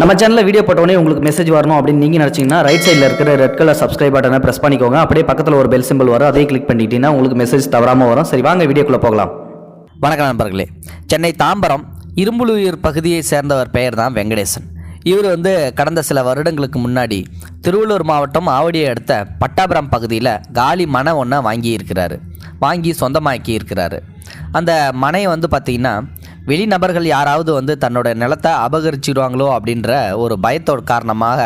நம்ம சேனலில் வீடியோ போட்டோடனே உங்களுக்கு மெசேஜ் வரணும் அப்படின்னு நீங்கள் நினச்சிங்கன்னா ரைட் சைடில் இருக்கிற ரெட் கலர் சப்ஸ்கிரைப் பட்டனை ப்ரெஸ் பண்ணிக்கோங்க. அப்படியே பக்கத்தில் ஒரு பெல் சிம்பிள் வரும். அதே கிளிக் பண்ணிட்டீங்கன்னா உங்களுக்கு மெசேஜ் தவறாமல் வரும். சரி வாங்க வீடியோக்குள்ளே போகலாம். வணக்கம் நண்பர்களே. சென்னை தாம்பரம் இரும்புலுயிர் பகுதியை சேர்ந்தவர் பெயர் தான் வெங்கடேசன். இவர் வந்து கடந்த சில வருடங்களுக்கு முன்னாடி திருவள்ளூர் மாவட்டம் ஆவடியை அடுத்த பட்டாபுரம் பகுதியில் காலி மனை ஒன்றை வாங்கியிருக்கிறாரு. வாங்கி சொந்தமாக்கி இருக்கிறாரு அந்த மனையை வந்து பார்த்திங்கன்னா வெளிநபர்கள் யாராவது வந்து தன்னோட நிலத்தை அபகரிச்சிடுவாங்களோ அப்படின்ற ஒரு பயத்தோட காரணமாக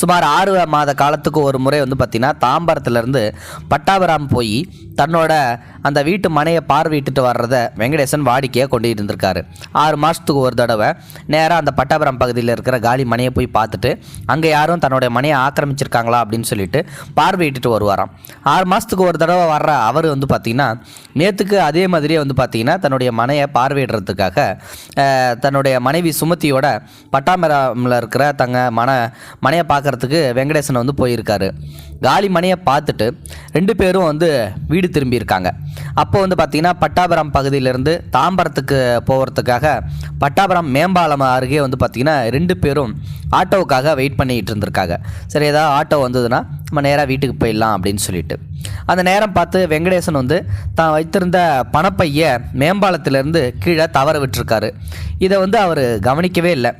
சுமார் ஆறு மாத காலத்துக்கு ஒரு முறை வந்து பார்த்திங்கன்னா தாம்பரத்துலேருந்து பட்டாபுரம் போய் தன்னோட அந்த வீட்டு மனையை பார்வையிட்டுட்டு வர்றத வெங்கடேசன் வாடிக்கையாக கொண்டு இருந்திருக்காரு. ஆறு மாதத்துக்கு ஒரு தடவை நேராக அந்த பட்டாபுரம் பகுதியில் இருக்கிற காலி மனையை போய் பார்த்துட்டு அங்கே யாரும் தன்னுடைய மனையை ஆக்கிரமிச்சிருக்காங்களா அப்படின்னு சொல்லிட்டு பார்வையிட்டுட்டு வருவாராம். ஆறு மாதத்துக்கு ஒரு தடவை வர்ற அவர் வந்து பார்த்திங்கன்னா நேற்றுக்கு அதே மாதிரியே வந்து பார்த்திங்கன்னா தன்னுடைய மனையை பார்வையிடுறதுக்காக அஹ், தன்னுடைய மனைவி சுமதியோட பட்டாமரமில் இருக்கிற தங்க மன மனையை பார்க்கறதுக்கு வெங்கடேசன் வந்து போயிருக்காரு. காலி மனையை பார்த்துட்டு ரெண்டு பேரும் வந்து வீடு திரும்பியிருக்காங்க. அப்போ வந்து பார்த்திங்கன்னா பட்டாபுரம் பகுதியிலேருந்து தாம்பரத்துக்கு போகிறதுக்காக பட்டாபுரம் மேம்பாலம் அருகே வந்து பார்த்திங்கன்னா ரெண்டு பேரும் ஆட்டோவுக்காக வெயிட் பண்ணிகிட்டு இருந்திருக்காங்க. சரி ஏதாவது ஆட்டோ வந்ததுன்னா நம்ம நேராக வீட்டுக்கு போயிடலாம் அப்படின்னு சொல்லிட்டு. அந்த நேரம் பார்த்து வெங்கடேசன் வந்து தான் வைத்திருந்த பணப்பைய மேம்பாலத்திலேருந்து கீழே தவற விட்டுருக்காரு. இதை வந்து அவர் கவனிக்கவே இல்லை.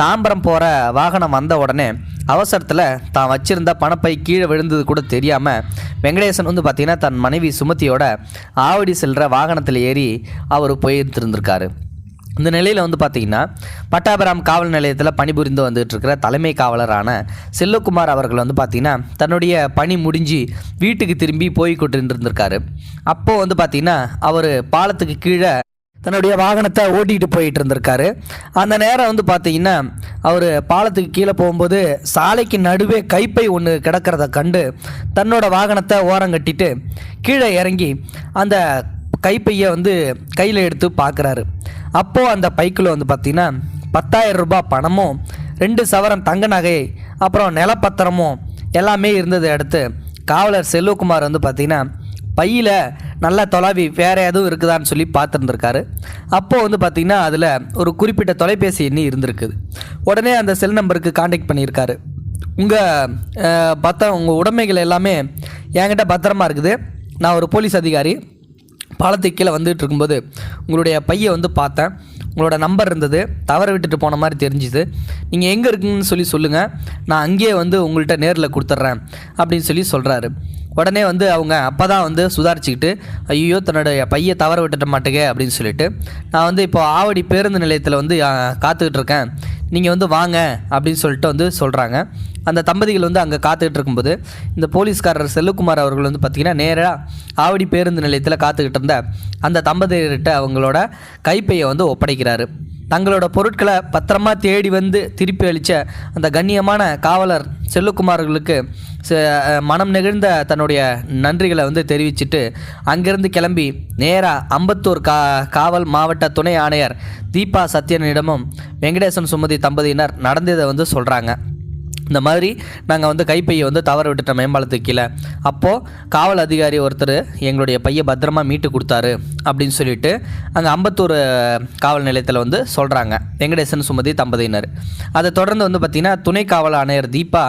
தாம்பரம் போகிற வாகனம் வந்த உடனே அவசரத்தில் தான் வச்சிருந்த பணப்பை கீழே விழுந்தது கூட தெரியாமல் வெங்கடேசன் வந்து பார்த்திங்கன்னா தன் மனைவி சுமதியோட ஆவடி செல்கிற வாகனத்தில் ஏறி அவர் போயிருந்திருந்திருக்காரு. இந்த நிலையில் வந்து பார்த்திங்கன்னா பட்டாபுரம் காவல் நிலையத்தில் பணிபுரிந்து வந்துட்டு இருக்கிற தலைமை காவலரான செல்லகுமார் அவர்கள் வந்து பார்த்திங்கன்னா தன்னுடைய பணி முடிஞ்சு வீட்டுக்கு திரும்பி போய் கொண்டிருந்திருக்காரு அப்போது வந்து பார்த்திங்கன்னா அவர் பாலத்துக்கு கீழே தன்னுடைய வாகனத்தை ஓட்டிகிட்டு போயிட்டு இருந்திருக்காரு அந்த நேரம் வந்து பார்த்தீங்கன்னா அவர் பாலத்துக்கு கீழே போகும்போது சாலைக்கு நடுவே கைப்பை ஒன்று கிடக்கிறத கண்டு தன்னோட வாகனத்தை ஓரங்கட்டிட்டு கீழே இறங்கி அந்த கைப்பையை வந்து கையில் எடுத்து பார்க்குறாரு அப்போது அந்த பைக்கில் வந்து பார்த்திங்கன்னா பத்தாயிரம் ரூபாய் பணமும் ரெண்டு சவரன் தங்க நகை அப்புறம் நிலப்பத்திரமும் எல்லாமே இருந்ததை அடுத்து காவலர் செல்வகுமார் வந்து பார்த்திங்கன்னா பையில் நல்லா தொலைவி வேறு எதுவும் இருக்குதான்னு சொல்லி பார்த்துருந்துருக்காரு. அப்போது வந்து பார்த்திங்கன்னா அதில் ஒரு குறிப்பிட்ட தொலைபேசி எண்ணி இருந்திருக்குது. உடனே அந்த செல் நம்பருக்கு காண்டாக்ட் பண்ணியிருக்காரு. உங்கள் பத்திரம் உங்கள் உடைமைகள் எல்லாமே என்கிட்ட பத்திரமா இருக்குது. நான் ஒரு போலீஸ் அதிகாரி. பாலத்துக்கு கீழே வந்துட்டு இருக்கும்போது உங்களுடைய பையை வந்து பார்த்தேன். உங்களோட நம்பர் இருந்தது. தவற விட்டுட்டு போன மாதிரி தெரிஞ்சுது. நீங்கள் எங்கே இருக்குன்னு சொல்லி சொல்லுங்கள் நான் அங்கேயே வந்து உங்கள்கிட்ட நேரில் கொடுத்துட்றேன் அப்படின்னு சொல்லி சொல்கிறாரு உடனே வந்து அவங்க அப்போ தான் வந்து சுதாரிச்சுக்கிட்டு ஐயோ தன்னுடைய பையை தவற விட்டுட்ட மாட்டேங்க அப்படின்னு சொல்லிட்டு நான் வந்து இப்போ ஆவடி பேருந்து நிலையத்தில் வந்து காத்துக்கிட்டு இருக்கேன். நீங்கள் வந்து வாங்க அப்படின்னு சொல்லிட்டு வந்து சொல்கிறாங்க அந்த தம்பதிகள் வந்து அங்கே காத்துக்கிட்டு இருக்கும்போது இந்த போலீஸ்காரர் செல்லுக்குமார் அவர்கள் வந்து பார்த்திங்கன்னா நேராக ஆவடி பேருந்து நிலையத்தில் காத்துக்கிட்டு இருந்த அந்த தம்பதியர்கிட்ட அவங்களோட கைப்பையை வந்து ஒப்படைக்கிறாரு. தங்களோட பொருட்களை பத்திரமா தேடி வந்து திருப்பி அளித்த அந்த கண்ணியமான காவலர் செல்லுக்குமார்களுக்கு மனம் நெகிழ்ந்த தன்னுடைய நன்றிகளை வந்து தெரிவிச்சிட்டு அங்கிருந்து கிளம்பி நேராக அம்பத்தூர் கா காவல் மாவட்ட துணை ஆணையர் தீபா சத்யனிடமும் வெங்கடேசன் சுமதி தம்பதியினர் நடந்ததை வந்து சொல்கிறாங்க இந்த மாதிரி நாங்கள் வந்து கைப்பையை வந்து தவற விட்டுட்டோம் மேம்பாலத்துக்கு கீழே. அப்போது காவல் அதிகாரி ஒருத்தர் எங்களுடைய பையை பத்திரமா மீட்டு கொடுத்தாரு அப்படின்னு சொல்லிட்டு அங்கே அம்பத்தூர் காவல் நிலையத்தில் வந்து சொல்கிறாங்க வெங்கடேசன் சுமதி தம்பதியினர். அதை தொடர்ந்து வந்து பார்த்திங்கன்னா துணை காவல் ஆணையர் தீபா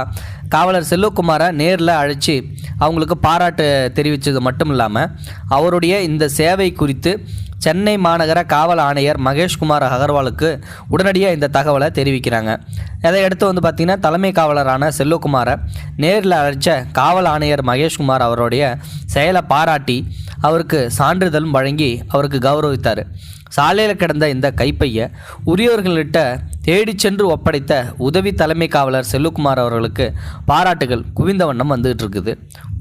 காவலர் செல்வகுமாரை நேரில் அழைச்சி அவங்களுக்கு பாராட்டு தெரிவித்தது மட்டும் இல்லாமல் அவருடைய இந்த சேவை குறித்து சென்னை மாநகர காவல் ஆணையர் மகேஷ்குமார் அகர்வாலுக்கு உடனடியாக இந்த தகவலை தெரிவிக்கிறாங்க. அதை அடுத்து வந்து பார்த்திங்கன்னா தலைமை காவலரான செல்வகுமாரை நேரில் அழைச்ச காவல் ஆணையர் மகேஷ்குமார் அவருடைய செயலை பாராட்டி அவருக்கு சான்றிதழும் வழங்கி அவருக்கு கௌரவித்தார். சாலையில் கிடந்த இந்த கைப்பையை உரியவர்கள்கிட்ட தேடிச் சென்று ஒப்படைத்த உதவி தலைமை காவலர் செல்லுக்குமார் அவர்களுக்கு பாராட்டுகள் குவிந்த வண்ணம் வந்துகிட்டு இருக்குது.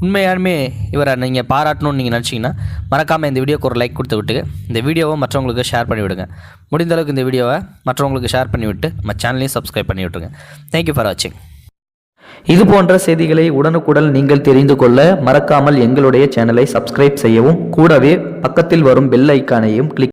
உண்மையாலுமே இவரை நீங்கள் பாராட்டணும்னு நீங்கள் நினச்சிங்கன்னா மறக்காமல் இந்த வீடியோக்கு ஒரு லைக் கொடுத்து விட்டு இந்த வீடியோவை மற்றவங்களுக்கு ஷேர் பண்ணிவிடுங்க முடிந்த அளவுக்கு இந்த வீடியோவை மற்றவங்களுக்கு ஷேர் பண்ணிவிட்டு நம்ம சேனலையும் சப்ஸ்கிரைப் பண்ணி விட்டுருங்க. தேங்க்யூ ஃபார் வாட்சிங் இது போன்ற செய்திகளை உடனுக்குடன் நீங்கள் தெரிந்து கொள்ள மறக்காமல் எங்களுடைய சேனலை சப்ஸ்கிரைப் செய்யவும் கூடவே பக்கத்தில் வரும் பெல் ஐக்கானையும் கிளிக்